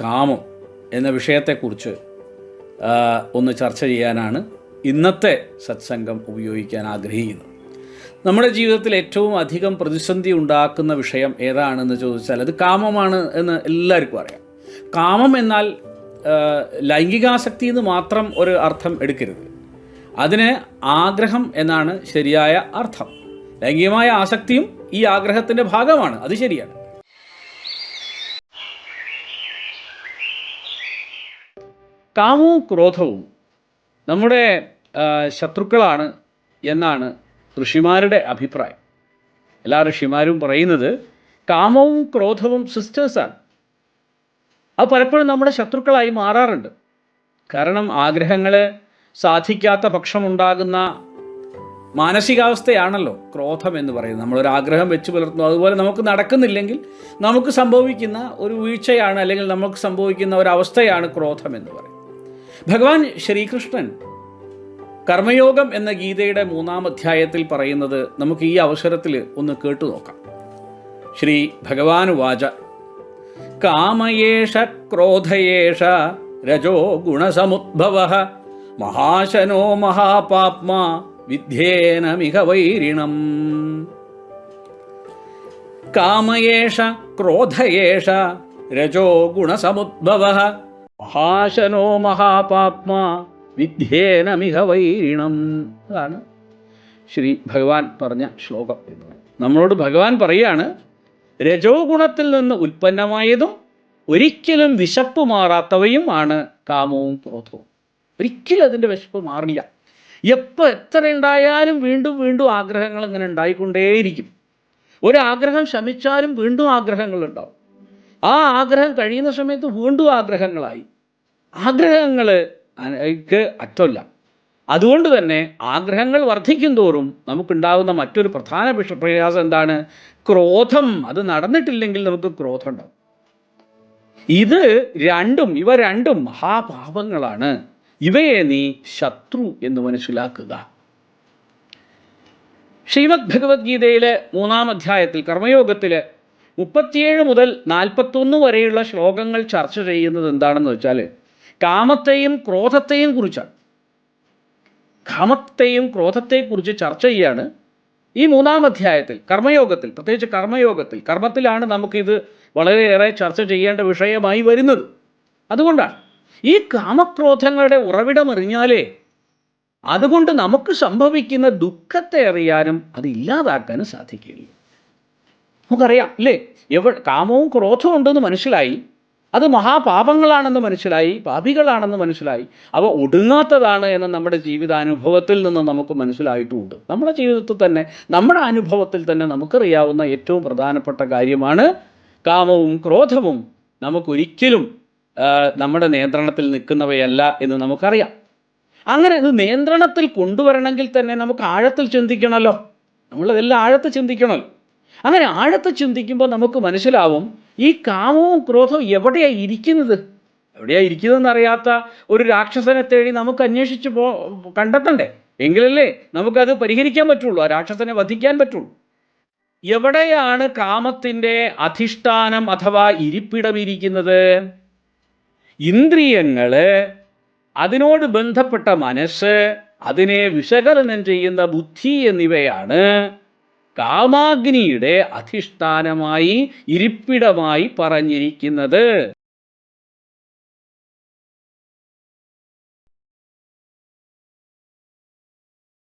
കാമം എന്ന വിഷയത്തെക്കുറിച്ച് ഒന്ന് ചർച്ച ചെയ്യാനാണ് ഇന്നത്തെ സത്സംഗം ഉപയോഗിക്കാൻ ആഗ്രഹിക്കുന്നത്. നമ്മുടെ ജീവിതത്തിൽ ഏറ്റവും അധികം പ്രതിസന്ധി ഉണ്ടാക്കുന്ന വിഷയം ഏതാണെന്ന് ചോദിച്ചാൽ അത് കാമമാണ് എന്ന് എല്ലാവർക്കും അറിയാം. കാമം എന്നാൽ ലൈംഗികാസക്തി എന്ന് മാത്രം ഒരു അർത്ഥം എടുക്കരുത്. അതിന് ആഗ്രഹം എന്നാണ് ശരിയായ അർത്ഥം. ലൈംഗികമായ ആസക്തിയും ഈ ആഗ്രഹത്തിന്റെ ഭാഗമാണ്. അത് ശരിയാണ്. കാമവും ക്രോധവും നമ്മുടെ ശത്രുക്കളാണ് എന്നാണ് ഋഷിമാരുടെ അഭിപ്രായം. എല്ലാ ഋഷിമാരും പറയുന്നത് കാമവും ക്രോധവും സിസ്റ്റേഴ്സാണ്. അത് പലപ്പോഴും നമ്മുടെ ശത്രുക്കളായി മാറാറുണ്ട്. കാരണം ആഗ്രഹങ്ങൾ സാധിക്കാത്ത പക്ഷമുണ്ടാകുന്ന മാനസികാവസ്ഥയാണല്ലോ ക്രോധം എന്ന് പറയുന്നത്. നമ്മളൊരു ആഗ്രഹം വെച്ച് പുലർത്തുന്നു. അതുപോലെ നമുക്ക് നടക്കുന്നില്ലെങ്കിൽ നമുക്ക് സംഭവിക്കുന്ന ഒരു വീഴ്ചയാണ് അല്ലെങ്കിൽ നമുക്ക് സംഭവിക്കുന്ന ഒരു അവസ്ഥയാണ് ക്രോധം എന്ന് പറയുന്നത്. ഭഗവാൻ ശ്രീകൃഷ്ണൻ കർമ്മയോഗം എന്ന ഗീതയുടെ മൂന്നാം അധ്യായത്തിൽ പറയുന്നത് നമുക്ക് ഈ അവസരത്തിൽ ഒന്ന് കേട്ടു നോക്കാം. ശ്രീ ഭഗവാൻ വാച കാമയേഷ ക്രോധയേഷ രജോ ഗുണസമുദ്ഭവ മഹാശനോ മഹാപാപ്മാ വിദ്യേന മിക വൈരിണം. കാമയേഷ ക്രോധയേഷ രജോ ഗുണസമുദ്ഭവ മഹാശനോ മഹാപാത്മാ വിദ്യേന മിക വൈരിണം. അതാണ് ശ്രീ ഭഗവാൻ പറഞ്ഞ ശ്ലോകം നമ്മളോട് ഭഗവാൻ പറയുകയാണ് രജോ ഗുണത്തിൽ നിന്ന് ഉൽപ്പന്നമായതും ഒരിക്കലും വിശപ്പ് മാറാത്തവയും ആണ് കാമവും ക്രോധവും. ഒരിക്കലും അതിന്റെ വിശപ്പ് മാറില്ല. എപ്പോൾ എത്ര ഉണ്ടായാലും വീണ്ടും വീണ്ടും ആഗ്രഹങ്ങൾ ഇങ്ങനെ ഉണ്ടായിക്കൊണ്ടേയിരിക്കും. ഒരാഗ്രഹം ശമിച്ചാലും വീണ്ടും ആഗ്രഹങ്ങൾ ഉണ്ടാവും. ആ ആഗ്രഹം കഴിയുന്ന സമയത്ത് വീണ്ടും ആഗ്രഹങ്ങളായി. ആഗ്രഹങ്ങൾ അറ്റമില്ല അതുകൊണ്ട് തന്നെ ആഗ്രഹങ്ങൾ വർദ്ധിക്കും തോറും നമുക്കുണ്ടാകുന്ന മറ്റൊരു പ്രധാന വിഷ- പ്രയാസം എന്താണ്? ക്രോധം. അത് നടന്നിട്ടില്ലെങ്കിൽ നമുക്ക് ക്രോധം ഉണ്ടാവും. ഇത് രണ്ടും ഇവ രണ്ടും മഹാഭാവങ്ങളാണ് ഇവയെ നീ ശത്രു എന്ന് മനസ്സിലാക്കുക. ശ്രീമദ് ഭഗവത്ഗീതയിലെ മൂന്നാം അധ്യായത്തിൽ കർമ്മയോഗത്തിൽ മുപ്പത്തിയേഴ് മുതൽ നാൽപ്പത്തൊന്ന് വരെയുള്ള ശ്ലോകങ്ങൾ ചർച്ച ചെയ്യുന്നത് എന്താണെന്ന് വെച്ചാൽ കാമത്തെയും ക്രോധത്തെയും കുറിച്ചാണ്. കാമത്തെയും ക്രോധത്തെക്കുറിച്ച് ചർച്ച ചെയ്യാണ് ഈ മൂന്നാം അധ്യായത്തിൽ കർമ്മയോഗത്തിൽ പ്രത്യേകിച്ച് കർമ്മയോഗത്തിൽ. കർമ്മത്തിലാണ് നമുക്കിത് വളരെയേറെ ചർച്ച ചെയ്യേണ്ട വിഷയമായി വരുന്നത്. അതുകൊണ്ടാണ്. ഈ കാമക്രോധങ്ങളുടെ ഉറവിടം അറിഞ്ഞാലേ അതുകൊണ്ട് നമുക്ക് സംഭവിക്കുന്ന ദുഃഖത്തെ അറിയാനും അത് ഇല്ലാതാക്കാനും സാധിക്കുകയുള്ളൂ. നമുക്കറിയാം അല്ലേ? എവ കാമവും ക്രോധവും ഉണ്ടെന്ന് മനസ്സിലായി. അത് മഹാപാപങ്ങളാണെന്ന് മനസ്സിലായി പാപികളാണെന്ന് മനസ്സിലായി. അവ ഒടുങ്ങാത്തതാണ് എന്ന് നമ്മുടെ ജീവിതാനുഭവത്തിൽ നിന്ന് നമുക്ക് മനസ്സിലായിട്ടുമുണ്ട് നമ്മുടെ ജീവിതത്തിൽ തന്നെ നമ്മുടെ അനുഭവത്തിൽ തന്നെ നമുക്കറിയാവുന്ന ഏറ്റവും പ്രധാനപ്പെട്ട കാര്യമാണ് കാമവും ക്രോധവും നമുക്കൊരിക്കലും നമ്മുടെ നിയന്ത്രണത്തിൽ നിൽക്കുന്നവയല്ല എന്ന് നമുക്കറിയാം. അങ്ങനെ ഇത് നിയന്ത്രണത്തിൽ കൊണ്ടുവരണമെങ്കിൽ തന്നെ നമുക്ക് ആഴത്തിൽ ചിന്തിക്കണമല്ലോ നമ്മളതെല്ലാം ആഴത്തിൽ ചിന്തിക്കണമല്ലോ അങ്ങനെ ആഴത്തെ ചിന്തിക്കുമ്പോൾ നമുക്ക് മനസ്സിലാവും ഈ കാമവും ക്രോധവും എവിടെയാണ് ഇരിക്കുന്നത്? എവിടെയാണ് ഇരിക്കുന്നതെന്ന് അറിയാത്ത ഒരു രാക്ഷസനെ തേടി നമുക്ക് അന്വേഷിച്ച് പോ കണ്ടെത്തണ്ടേ? എങ്കിലല്ലേ നമുക്കത് പരിഹരിക്കാൻ പറ്റുള്ളൂ ആ രാക്ഷസനെ വധിക്കാൻ പറ്റുള്ളൂ. എവിടെയാണ് കാമത്തിന്റെ അധിഷ്ഠാനം അഥവാ ഇരിപ്പിടം ഇരിക്കുന്നത്? ഇന്ദ്രിയങ്ങൾ അതിനോട് ബന്ധപ്പെട്ട മനസ്സ് അതിനെ വിശകലനം ചെയ്യുന്ന ബുദ്ധി എന്നിവയാണ് കാമാഗ്നിയുടെ അധിഷ്ഠാനമായി ഇരിപ്പിടമായി പറഞ്ഞിരിക്കുന്നത്.